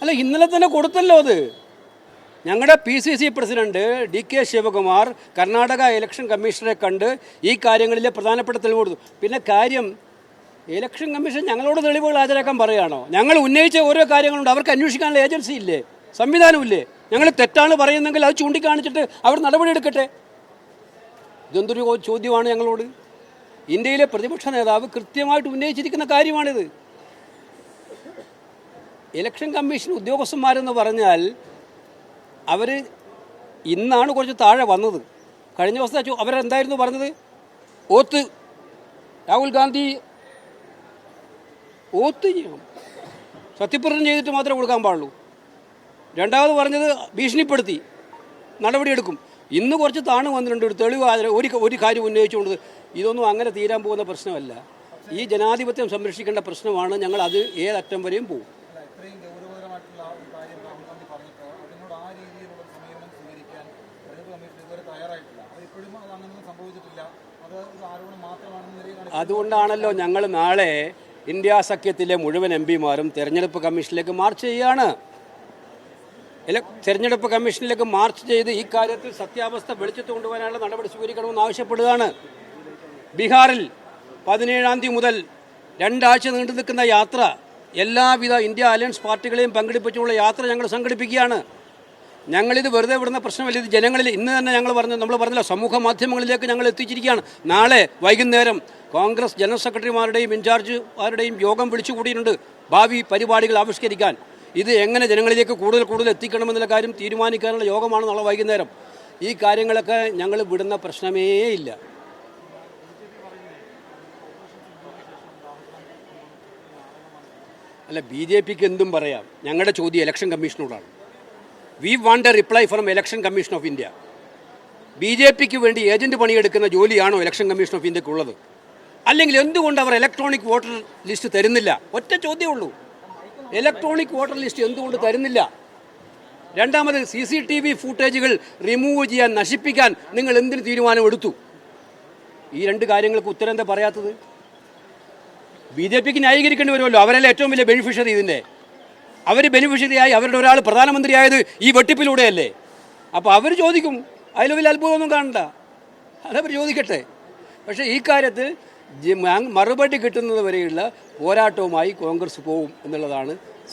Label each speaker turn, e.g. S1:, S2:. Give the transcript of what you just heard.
S1: അല്ല ഇന്നലെ തന്നെ കൊടുത്തല്ലോ അത്. ഞങ്ങളുടെ P C C president D K Shivakumar Karnataka election കമ്മീഷനെ കണ്ട് ഈ കാര്യങ്ങളിലെ പ്രധാനപ്പെട്ട തെളിവ് കൊടുത്തു. പിന്നെ കാര്യം ഇലക്ഷൻ കമ്മീഷൻ ഞങ്ങളോട് തെളിവുകൾ ഹാജരാക്കാൻ പറയുകയാണോ? ഞങ്ങൾ ഉന്നയിച്ച ഓരോ കാര്യങ്ങളുണ്ട്. അവർക്ക് അന്വേഷിക്കാനുള്ള ഏജൻസി ഇല്ലേ? സംവിധാനമില്ലേ ഞങ്ങൾ തെറ്റാണ് പറയുന്നെങ്കിൽ അത് ചൂണ്ടിക്കാണിച്ചിട്ട് അവർ നടപടിയെടുക്കട്ടെ ഇതെന്തൊരു ചോദ്യമാണ് ഞങ്ങളോട്? ഇന്ത്യയിലെ പ്രതിപക്ഷ നേതാവ് കൃത്യമായിട്ട് ഉന്നയിച്ചിരിക്കുന്ന കാര്യമാണിത്. ഇലക്ഷൻ കമ്മീഷൻ ഉദ്യോഗസ്ഥന്മാരെന്ന് പറഞ്ഞാൽ അവർ ഇന്നാണ് കുറച്ച് താഴെ വന്നത്. കഴിഞ്ഞ ദിവസം അവരെന്തായിരുന്നു പറഞ്ഞത്? ഓത്ത് രാഹുൽ ഗാന്ധി ഓത്ത് സത്യപ്രതിജ്ഞ ചെയ്തിട്ട് മാത്രമേ കൊടുക്കാൻ പാടുള്ളൂ. രണ്ടാമത് പറഞ്ഞത് ഭീഷണിപ്പെടുത്തി നടപടിയെടുക്കും. ഇന്ന് കുറച്ച് താണു വന്നിട്ടുണ്ട്. ഒരു തെളിവ് ഒരു ഒരു കാര്യം ഉന്നയിച്ചുകൊണ്ട് ഇതൊന്നും അങ്ങനെ തീരാൻ പോകുന്ന പ്രശ്നമല്ല. ഈ ജനാധിപത്യം സംരക്ഷിക്കേണ്ട പ്രശ്നമാണ്. ഞങ്ങൾ അത് ഏതറ്റം വരെയും പോകും. അതുകൊണ്ടാണല്ലോ ഞങ്ങൾ നാളെ ഇന്ത്യ സഖ്യത്തിലെ മുഴുവൻ എം പിമാരും തെരഞ്ഞെടുപ്പ് കമ്മീഷനിലേക്ക് മാർച്ച് ചെയ്യാണ്. തെരഞ്ഞെടുപ്പ് കമ്മീഷനിലേക്ക് മാർച്ച് ചെയ്ത് ഈ കാര്യത്തിൽ സത്യാവസ്ഥ വെളിച്ചത്ത് കൊണ്ടുവരാനുള്ള നടപടി സ്വീകരിക്കണമെന്ന് ആവശ്യപ്പെടുകയാണ്. ബീഹാറിൽ പതിനേഴാം തീയതി മുതൽ രണ്ടാഴ്ച നീണ്ടു നിൽക്കുന്ന യാത്ര എല്ലാവിധ ഇന്ത്യ അലയൻസ് പാർട്ടികളെയും പങ്കെടുപ്പിച്ചുള്ള യാത്ര ഞങ്ങൾ സംഘടിപ്പിക്കുകയാണ്. ഞങ്ങളിത് വെറുതെ വിടുന്ന പ്രശ്നമല്ല. ഇത് ജനങ്ങളിൽ ഇന്ന് തന്നെ ഞങ്ങൾ പറഞ്ഞു നമ്മൾ പറഞ്ഞില്ല സമൂഹ മാധ്യമങ്ങളിലേക്ക് ഞങ്ങൾ എത്തിച്ചിരിക്കുകയാണ്. നാളെ വൈകുന്നേരം കോൺഗ്രസ് ജനറൽ സെക്രട്ടറിമാരുടെയും ഇൻചാർജുമാരുടെയും യോഗം വിളിച്ചു കൂടിയിട്ടുണ്ട് ഭാവി പരിപാടികൾ ആവിഷ്കരിക്കാൻ. ഇത് എങ്ങനെ ജനങ്ങളിലേക്ക് കൂടുതൽ കൂടുതൽ എത്തിക്കണമെന്നുള്ള കാര്യം തീരുമാനിക്കാനുള്ള യോഗമാണ് നാളെ വൈകുന്നേരം. ഈ കാര്യങ്ങളൊക്കെ ഞങ്ങൾ വിടുന്ന പ്രശ്നമേ ഇല്ല. അല്ല ബി ജെ പിക്ക് എന്തും പറയാം. ഞങ്ങളുടെ ചോദ്യം election കമ്മീഷനോടാണ് we want a reply from election commission of India. B J പിക്ക് വേണ്ടി ഏജന്റ് പണിയെടുക്കുന്ന ജോലിയാണോ ഇലക്ഷൻ കമ്മീഷൻ ഓഫ് ഇന്ത്യയ്ക്ക് ഉള്ളത് അല്ലെങ്കിൽ എന്തുകൊണ്ട് അവർ ഇലക്ട്രോണിക് വോട്ടർ ലിസ്റ്റ് തരുന്നില്ല? ഒറ്റ ചോദ്യമുള്ളൂ. ഇലക്ട്രോണിക് വോട്ടർ ലിസ്റ്റ് എന്തുകൊണ്ട് തരുന്നില്ല? രണ്ടാമത് സി സി ടി വി ഫൂട്ടേജുകൾ റിമൂവ് ചെയ്യാൻ നശിപ്പിക്കാൻ നിങ്ങൾ എന്തിന് തീരുമാനമെടുത്തു? ഈ രണ്ട് കാര്യങ്ങൾക്ക് ഉത്തരം എന്താ പറയാത്തത്? ബി ജെ പിക്ക് ന്യായീകരിക്കേണ്ടി വരുമല്ലോ. അവരല്ലേ ഏറ്റവും വലിയ ബെനിഫിഷ്യറി ഇതിന്റെ അവർ ബെനിഫിഷ്യറിയായി അവരുടെ ഒരാൾ പ്രധാനമന്ത്രിയായത് ഈ വെട്ടിപ്പിലൂടെയല്ലേ? അപ്പോൾ അവർ ചോദിക്കും അതിൽ വലിയ അത്ഭുതമൊന്നും കാണണ്ട. അതവർ ചോദിക്കട്ടെ. പക്ഷേ ഈ കാര്യത്തിൽ മറുപടി കിട്ടുന്നത് വരെയുള്ള പോരാട്ടവുമായി കോൺഗ്രസ് പോവും എന്നുള്ളതാണ്